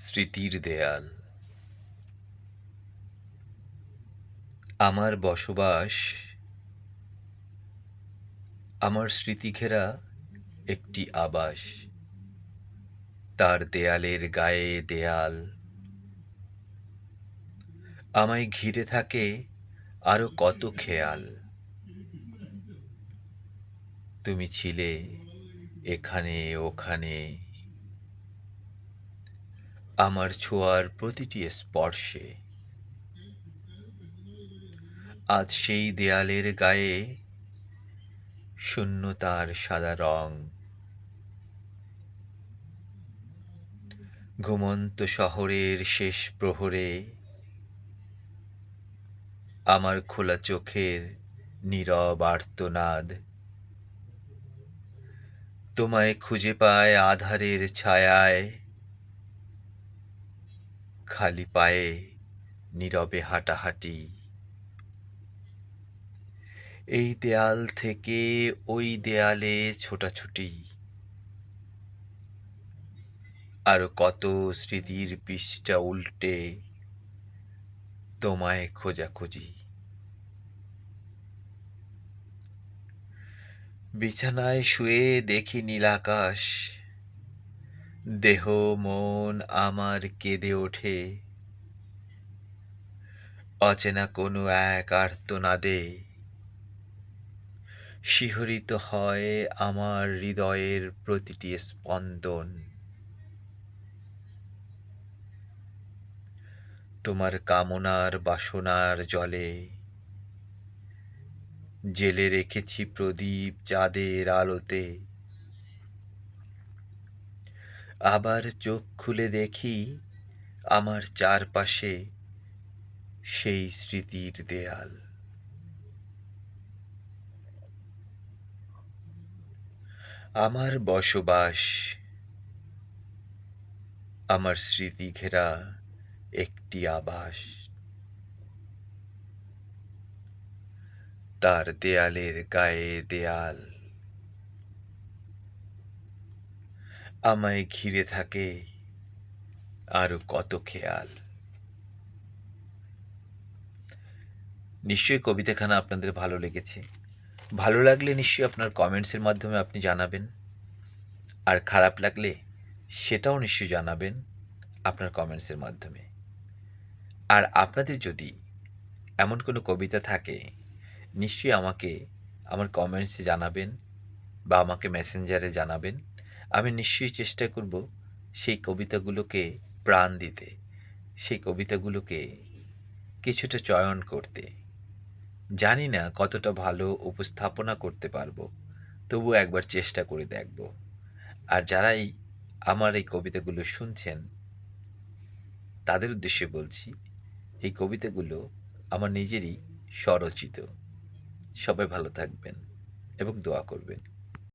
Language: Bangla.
স্মৃতির দেয়াল। আমার বসবাস, আমার স্মৃতিঘেরা একটি আবাস। তার দেয়ালের গায়ে দেয়াল। আমায় ঘিরে থাকে আরও কত খেয়াল। তুমি ছিলে এখানে, ওখানে আমার ছোঁয়ার প্রতিটি স্পর্শে। আজ সেই দেয়ালের গায়ে শূন্যতার সাদা রং। ঘুমন্ত শহরের শেষ প্রহরে আমার খোলা চোখের নীরব আর্তনাদ। তোমায় খুঁজে পায় আধারের ছায়ায় খালি পায়ে নীরবে হাঁটাহাঁটি। এই দেয়াল থেকে ওই দেয়ালে ছোটাছুটি। আরও কত স্মৃতির পৃষ্ঠা উল্টে তোমায় খোঁজাখুঁজি। বিছানায় শুয়ে দেখি নীলাকাশ দেহ মন আমার কেঁদে ওঠে। অচেনা কোনো এক আর্তনাদে শিহরিত হয় আমার হৃদয়ের প্রতিটি স্পন্দন। তোমার কামনার বাসনার জলে জেলে রেখেছি প্রদীপ চাঁদের আলোতে। আবার চোখ খুলে দেখি আমার চারপাশে সেই স্মৃতির দেয়াল। আমার বসবাস, আমার স্মৃতি ঘেরা একটি আবাস। তার দেয়ালের গায়ে দেয়াল। আমায় ঘিরে থাকে আরও কত খেয়াল। নিশ্চয়ই কবিতাখানা আপনাদের ভালো লেগেছে। ভালো লাগলে নিশ্চয়ই আপনার কমেন্টসের মাধ্যমে আপনি জানাবেন। আর খারাপ লাগলে সেটাও নিশ্চয়ই জানাবেন আপনার কমেন্টসের মাধ্যমে। আর আপনাদের যদি এমন কোনো কবিতা থাকে, নিশ্চয়ই আমাকে, আমার কমেন্টসে জানাবেন বা আমাকে মেসেঞ্জারে জানাবেন। আমি নিশ্চয়ই চেষ্টা করব সেই কবিতাগুলোকে প্রাণ দিতে, সেই কবিতাগুলোকে কিছুটা চয়ন করতে। জানি না কতটা ভালো উপস্থাপনা করতে পারব, তবু একবার চেষ্টা করে দেখব। আর যারাই আমার এই কবিতাগুলো শুনছেন, তাদের উদ্দেশ্যে বলছি, এই কবিতাগুলো আমার নিজেরই স্বরচিত। সবাই ভালো থাকবেন এবং দোয়া করবেন।